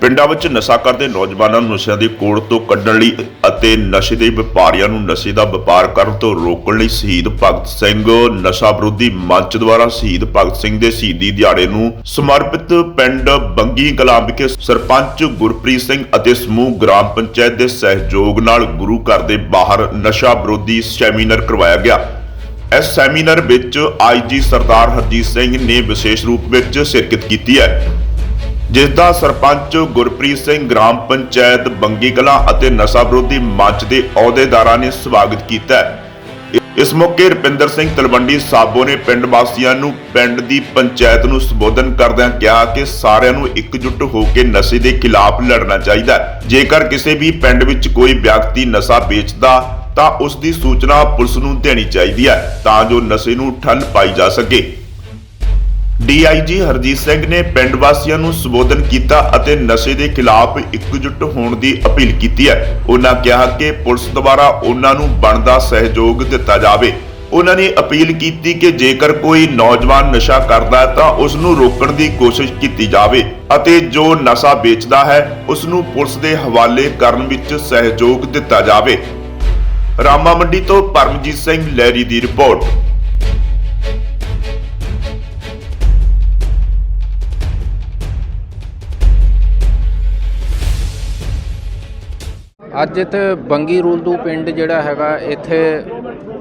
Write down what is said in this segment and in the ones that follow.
ਪਿੰਡਾਂ ਵਿੱਚ ਨਸ਼ਾ ਕਰਦੇ ਨੌਜਵਾਨਾਂ ਨੂੰ ਨਸ਼ਿਆਂ ਦੀ ਕੋੜ ਤੋਂ ਕੱਢਣ ਲਈ ਅਤੇ ਨਸ਼ੇ ਦੇ ਵਪਾਰੀਆਂ ਨੂੰ ਨਸ਼ੇ ਦਾ ਵਪਾਰ ਕਰਨ ਤੋਂ ਰੋਕਣ ਲਈ ਸ਼ਹੀਦ ਭਗਤ ਸਿੰਘ ਨਸ਼ਾ ਵਿਰੋਧੀ ਮੰਚ ਦੁਆਰਾ ਸ਼ਹੀਦ ਭਗਤ ਸਿੰਘ ਦੇ ਸ਼ਹੀਦੀ ਦਿਹਾੜੇ ਨੂੰ ਸਮਰਪਿਤ ਪਿੰਡ ਬੰਗੀ ਕਲਾਂ ਵਿਖੇ ਸਰਪੰਚ ਗੁਰਪ੍ਰੀਤ ਸਿੰਘ ਅਤੇ ਸਮੂਹ ਗ੍ਰਾਮ ਪੰਚਾਇਤ ਦੇ ਸਹਿਯੋਗ ਨਾਲ ਗੁਰੂ ਘਰ ਦੇ ਬਾਹਰ ਨਸ਼ਾ ਵਿਰੋਧੀ ਸੈਮੀਨਾਰ ਕਰਵਾਇਆ ਗਿਆ। ਇਸ ਸੈਮੀਨਾਰ ਵਿੱਚ ਆਈਜੀ ਸਰਦਾਰ ਹਰਜੀਤ ਸਿੰਘ ਨੇ ਵਿਸ਼ੇਸ਼ ਰੂਪ ਵਿੱਚ ਸ਼ਿਰਕਤ ਕੀਤੀ ਹੈ। ਜਿਸ ਦਾ ਸਰਪੰਚ ਗੁਰਪ੍ਰੀਤ ਸਿੰਘ ਗ੍ਰਾਮ ਪੰਚਾਇਤ ਬੰਗੀ ਕਲਾਂ ਅਤੇ ਨਸ਼ਾ ਵਿਰੋਧੀ ਮੰਚ ਦੇ ਅਹੁਦੇਦਾਰਾਂ ਨੇ ਸਵਾਗਤ ਕੀਤਾ ਹੈ। ਇਸ ਮੌਕੇ ਰੁਪਿੰਦਰ ਸਿੰਘ ਤਲਵੰਡੀ ਸਾਬੋ ਨੇ ਪਿੰਡ ਵਾਸੀਆਂ ਨੂੰ ਪਿੰਡ ਦੀ ਪੰਚਾਇਤ ਨੂੰ ਸੰਬੋਧਨ ਕਰਦਿਆਂ ਕਿਹਾ ਕਿ ਸਾਰਿਆਂ ਨੂੰ ਇਕਜੁੱਟ ਹੋ ਕੇ ਨਸ਼ੇ ਦੇ ਖਿਲਾਫ ਲੜਨਾ ਚਾਹੀਦਾ ਹੈ। ਜੇਕਰ ਕਿਸੇ ਵੀ ਪਿੰਡ ਵਿੱਚ ਕੋਈ ਵਿਅਕਤੀ ਨਸ਼ਾ ਵੇਚਦਾ, ਤਾਂ ਉਸ ਦੀ ਸੂਚਨਾ ਪੁਲਿਸ ਨੂੰ ਦੇਣੀ ਚਾਹੀਦੀ ਹੈ ਤਾਂ ਜੋ ਨਸ਼ੇ ਨੂੰ ਠੱਲ ਪਾਈ ਜਾ ਸਕੇ। ਡੀਆਈਜੀ ਹਰਜੀਤ ਸਿੰਘ ਨੇ ਪਿੰਡ ਵਾਸੀਆਂ ਨੂੰ ਸੰਬੋਧਨ ਕੀਤਾ ਅਤੇ ਨਸ਼ੇ ਦੇ ਖਿਲਾਫ ਇਕਜੁੱਟ ਹੋਣ ਦੀ ਅਪੀਲ ਕੀਤੀ ਹੈ। ਉਹਨਾਂ ਕਿਹਾ ਕਿ ਪੁਲਿਸ ਦੁਆਰਾ ਉਹਨਾਂ ਨੂੰ ਬਣਦਾ ਸਹਿਯੋਗ ਦਿੱਤਾ ਜਾਵੇ। ਉਹਨਾਂ ਨੇ ਅਪੀਲ ਕੀਤੀ ਕਿ ਜੇਕਰ ਕੋਈ ਨੌਜਵਾਨ ਨਸ਼ਾ ਕਰਦਾ ਹੈ ਤਾਂ ਉਸ ਨੂੰ ਰੋਕਣ ਦੀ ਕੋਸ਼ਿਸ਼ ਕੀਤੀ ਜਾਵੇ ਅਤੇ ਜੋ ਨਸ਼ਾ ਵੇਚਦਾ ਹੈ ਉਸ ਨੂੰ ਪੁਲਿਸ ਦੇ ਹਵਾਲੇ ਕਰਨ ਵਿੱਚ ਸਹਿਯੋਗ ਦਿੱਤਾ ਜਾਵੇ। ਰਾਮਾ ਮੰਡੀ ਤੋਂ ਪਰਮਜੀਤ ਸਿੰਘ ਲਹਿਰੀ ਦੀ ਰਿਪੋਰਟ। ਅੱਜ ਇੱਥੇ ਬੰਗੀ ਰੂਲਦੂ ਪਿੰਡ ਜਿਹੜਾ ਹੈਗਾ, ਇੱਥੇ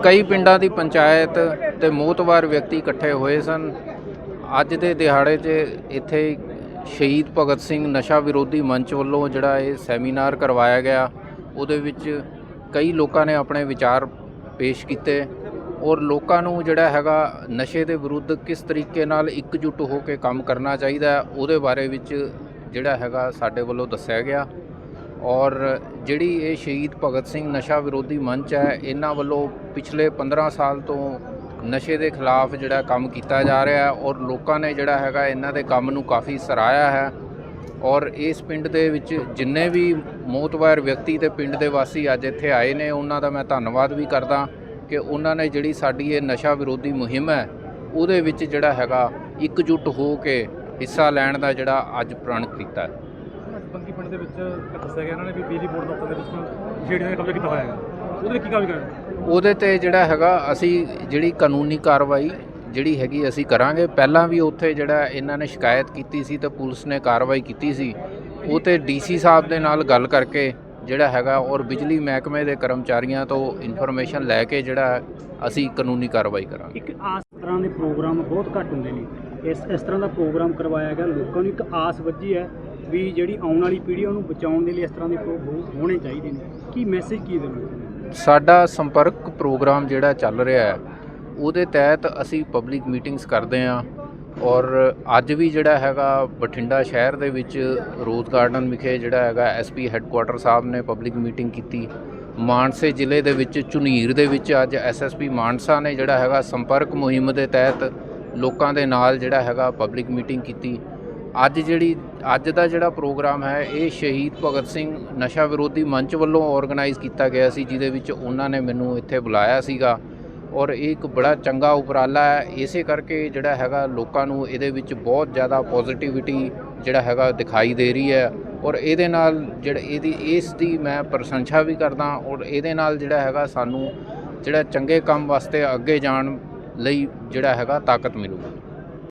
ਕਈ ਪਿੰਡਾਂ ਦੀ ਪੰਚਾਇਤ ਤੇ ਮੋਤਵਾਰ ਵਿਅਕਤੀ ਇਕੱਠੇ ਹੋਏ ਸਨ। ਅੱਜ ਦੇ ਦਿਹਾੜੇ 'ਚ ਇੱਥੇ ਸ਼ਹੀਦ ਭਗਤ ਸਿੰਘ ਨਸ਼ਾ ਵਿਰੋਧੀ ਮੰਚ ਵੱਲੋਂ ਜਿਹੜਾ ਇਹ ਸੈਮੀਨਾਰ ਕਰਵਾਇਆ ਗਿਆ। ਉਹਦੇ ਵਿੱਚ ਕਈ ਲੋਕਾਂ ਨੇ ਆਪਣੇ ਵਿਚਾਰ ਪੇਸ਼ ਕੀਤੇ ਔਰ ਲੋਕਾਂ ਨੂੰ ਜਿਹੜਾ ਹੈਗਾ, ਨਸ਼ੇ ਦੇ ਵਿਰੁੱਧ ਕਿਸ ਤਰੀਕੇ ਨਾਲ ਇਕਜੁੱਟ ਹੋ ਕੇ ਕੰਮ ਕਰਨਾ ਚਾਹੀਦਾ ਉਹਦੇ ਬਾਰੇ ਵਿੱਚ ਜਿਹੜਾ ਹੈਗਾ ਸਾਡੇ ਵੱਲੋਂ ਦੱਸਿਆ ਗਿਆ। ਔਰ ਜਿਹੜੀ ਇਹ ਸ਼ਹੀਦ ਭਗਤ ਸਿੰਘ ਨਸ਼ਾ ਵਿਰੋਧੀ ਮੰਚ ਹੈ, ਇਹਨਾਂ ਵੱਲੋਂ ਪਿਛਲੇ 15 ਸਾਲ ਤੋਂ ਨਸ਼ੇ ਦੇ ਖਿਲਾਫ ਜਿਹੜਾ ਕੰਮ ਕੀਤਾ ਜਾ ਰਿਹਾ ਹੈ ਔਰ ਲੋਕਾਂ ਨੇ ਜਿਹੜਾ ਹੈਗਾ ਇਹਨਾਂ ਦੇ ਕੰਮ ਨੂੰ ਕਾਫੀ ਸਰਾਇਆ ਹੈ ਔਰ ਇਸ ਪਿੰਡ ਦੇ ਵਿੱਚ ਜਿੰਨੇ ਵੀ ਮੋਤਵਾਰ ਵਿਅਕਤੀ ਤੇ ਪਿੰਡ ਦੇ ਵਾਸੀ ਅੱਜ ਇੱਥੇ ਆਏ ਨੇ, ਉਹਨਾਂ ਦਾ ਮੈਂ ਧੰਨਵਾਦ ਵੀ ਕਰਦਾ ਕਿ ਉਹਨਾਂ ਨੇ ਜਿਹੜੀ ਸਾਡੀ ਇਹ ਨਸ਼ਾ ਵਿਰੋਧੀ ਮੁਹਿੰਮ ਹੈ, ਉਹਦੇ ਵਿੱਚ ਜਿਹੜਾ ਹੈਗਾ ਇਕਜੁੱਟ ਹੋ ਕੇ ਹਿੱਸਾ ਲੈਣ ਦਾ ਜਿਹੜਾ ਅੱਜ ਪ੍ਰਣ ਕੀਤਾ ਬੰਗੀ ਪਿੰਡ ਦੇ ਵਿੱਚ ਦੱਸਿਆ ਗਿਆ ਇਹਨਾਂ ਨੇ ਵੀ ਬਿਜਲੀ ਬੋਰਡ ਦਫ਼ਤਰ ਦੇ ਵਿੱਚ ਜਿਹੜੀ ਨੇ ਕਬਜ਼ਾ ਕੀਤਾ ਹੋਇਆ ਹੈਗਾ। ਉਹਦੇ ਕੀ ਕਾਰਵਾਈ ਕਰਨੀ? ਉਹਦੇ ਤੇ ਜਿਹੜਾ ਹੈਗਾ ਅਸੀਂ ਜਿਹੜੀ ਕਾਨੂੰਨੀ ਕਾਰਵਾਈ ਜਿਹੜੀ ਹੈਗੀ ਅਸੀਂ ਕਰਾਂਗੇ। ਪਹਿਲਾਂ ਵੀ ਉੱਥੇ ਜਿਹੜਾ ਇਹਨਾਂ ਨੇ ਸ਼ਿਕਾਇਤ ਕੀਤੀ ਸੀ ਤੇ ਪੁਲਿਸ ਨੇ ਕਾਰਵਾਈ ਕੀਤੀ ਸੀ ਉਹ ਤੇ ਡੀਸੀ ਸਾਹਿਬ ਦੇ ਨਾਲ ਗੱਲ ਕਰਕੇ ਜਿਹੜਾ ਹੈਗਾ ਔਰ ਬਿਜਲੀ ਮਹਿਕਮੇ ਦੇ ਕਰਮਚਾਰੀਆਂ ਤੋਂ ਇਨਫੋਰਮੇਸ਼ਨ ਲੈ ਕੇ ਜਿਹੜਾ ਅਸੀਂ ਕਾਨੂੰਨੀ ਕਾਰਵਾਈ ਕਰਾਂਗੇ। ਇੱਕ ਆਸ ਤਰ੍ਹਾਂ ਦੇ ਪ੍ਰੋਗਰਾਮ ਬਹੁਤ ਘੱਟ ਹੁੰਦੇ ਨੇ। ਇਸ ਇਸ ਤਰ੍ਹਾਂ ਦਾ ਪ੍ਰੋਗਰਾਮ ਕਰਵਾਇਆ ਗਿਆ। ਲੋਕਾਂ ਨੂੰ ਇੱਕ ਆਸ ਵੱਜੀ ਹੈ ਵੀ ਜਿਹੜੀ ਆਉਣ ਵਾਲੀ ਪੀੜ੍ਹੀ ਉਹਨੂੰ ਬਚਾਉਣ ਦੇ ਲਈ ਇਸ ਤਰ੍ਹਾਂ ਦੇ ਪ੍ਰੋਗਰਾਮ ਹੋਣੇ ਚਾਹੀਦੇ ਨੇ। ਕੀ ਮੈਸੇਜ ਕੀ ਦੇਣਾ ਸਾਡਾ ਸੰਪਰਕ ਪ੍ਰੋਗਰਾਮ ਜਿਹੜਾ ਚੱਲ ਰਿਹਾ ਹੈ, ਉਹਦੇ ਤਹਿਤ ਅਸੀਂ ਪਬਲਿਕ ਮੀਟਿੰਗਸ ਕਰਦੇ ਹਾਂ ਔਰ ਅੱਜ ਵੀ ਜਿਹੜਾ ਹੈਗਾ ਬਠਿੰਡਾ ਸ਼ਹਿਰ ਦੇ ਵਿੱਚ ਰੋਜ਼ ਗਾਰਡਨ ਵਿਖੇ ਜਿਹੜਾ ਹੈਗਾ ਐਸਪੀ ਹੈੱਡਕੁਆਟਰ ਸਾਹਿਬ ਨੇ ਪਬਲਿਕ ਮੀਟਿੰਗ ਕੀਤੀ। ਮਾਨਸੇ ਜ਼ਿਲ੍ਹੇ ਦੇ ਵਿੱਚ, ਝੁਨੀਰ ਦੇ ਵਿੱਚ ਅੱਜ ਐਸਐਸਪੀ ਮਾਨਸਾ ਨੇ ਜਿਹੜਾ ਹੈਗਾ ਸੰਪਰਕ ਮੁਹਿੰਮ ਦੇ ਤਹਿਤ ਲੋਕਾਂ ਦੇ ਨਾਲ ਜਿਹੜਾ ਹੈਗਾ ਪਬਲਿਕ ਮੀਟਿੰਗ ਕੀਤੀ। ਅੱਜ ਜਿਹੜੀ, ਅੱਜ ਦਾ ਜਿਹੜਾ ਪ੍ਰੋਗਰਾਮ ਹੈ, ਇਹ ਸ਼ਹੀਦ ਭਗਤ ਸਿੰਘ ਨਸ਼ਾ ਵਿਰੋਧੀ ਮੰਚ ਵੱਲੋਂ ਆਰਗੇਨਾਈਜ਼ ਕੀਤਾ ਗਿਆ ਸੀ, ਜਿਹਦੇ ਵਿੱਚ ਉਹਨਾਂ ਨੇ ਮੈਨੂੰ ਇੱਥੇ ਬੁਲਾਇਆ ਸੀਗਾ। ਔਰ ਇਹ ਇੱਕ ਬੜਾ ਚੰਗਾ ਉਪਰਾਲਾ ਹੈ। ਇਸੇ ਕਰਕੇ ਜਿਹੜਾ ਹੈਗਾ ਲੋਕਾਂ ਨੂੰ ਇਹਦੇ ਵਿੱਚ ਬਹੁਤ ਜ਼ਿਆਦਾ ਪੋਜ਼ਿਟਿਵਿਟੀ ਜਿਹੜਾ ਹੈਗਾ ਦਿਖਾਈ ਦੇ ਰਹੀ ਹੈ। ਔਰ ਇਹਦੇ ਨਾਲ ਜਿਹੜਾ, ਇਹਦੀ, ਇਸ ਦੀ ਮੈਂ ਪ੍ਰਸ਼ੰਸਾ ਵੀ ਕਰਦਾ ਔਰ ਇਹਦੇ ਨਾਲ ਜਿਹੜਾ ਹੈਗਾ ਸਾਨੂੰ ਜਿਹੜਾ ਚੰਗੇ ਕੰਮ ਵਾਸਤੇ ਅੱਗੇ ਜਾਣ ਲਈ ਜਿਹੜਾ ਹੈਗਾ ਤਾਕਤ ਮਿਲੂਗੀ।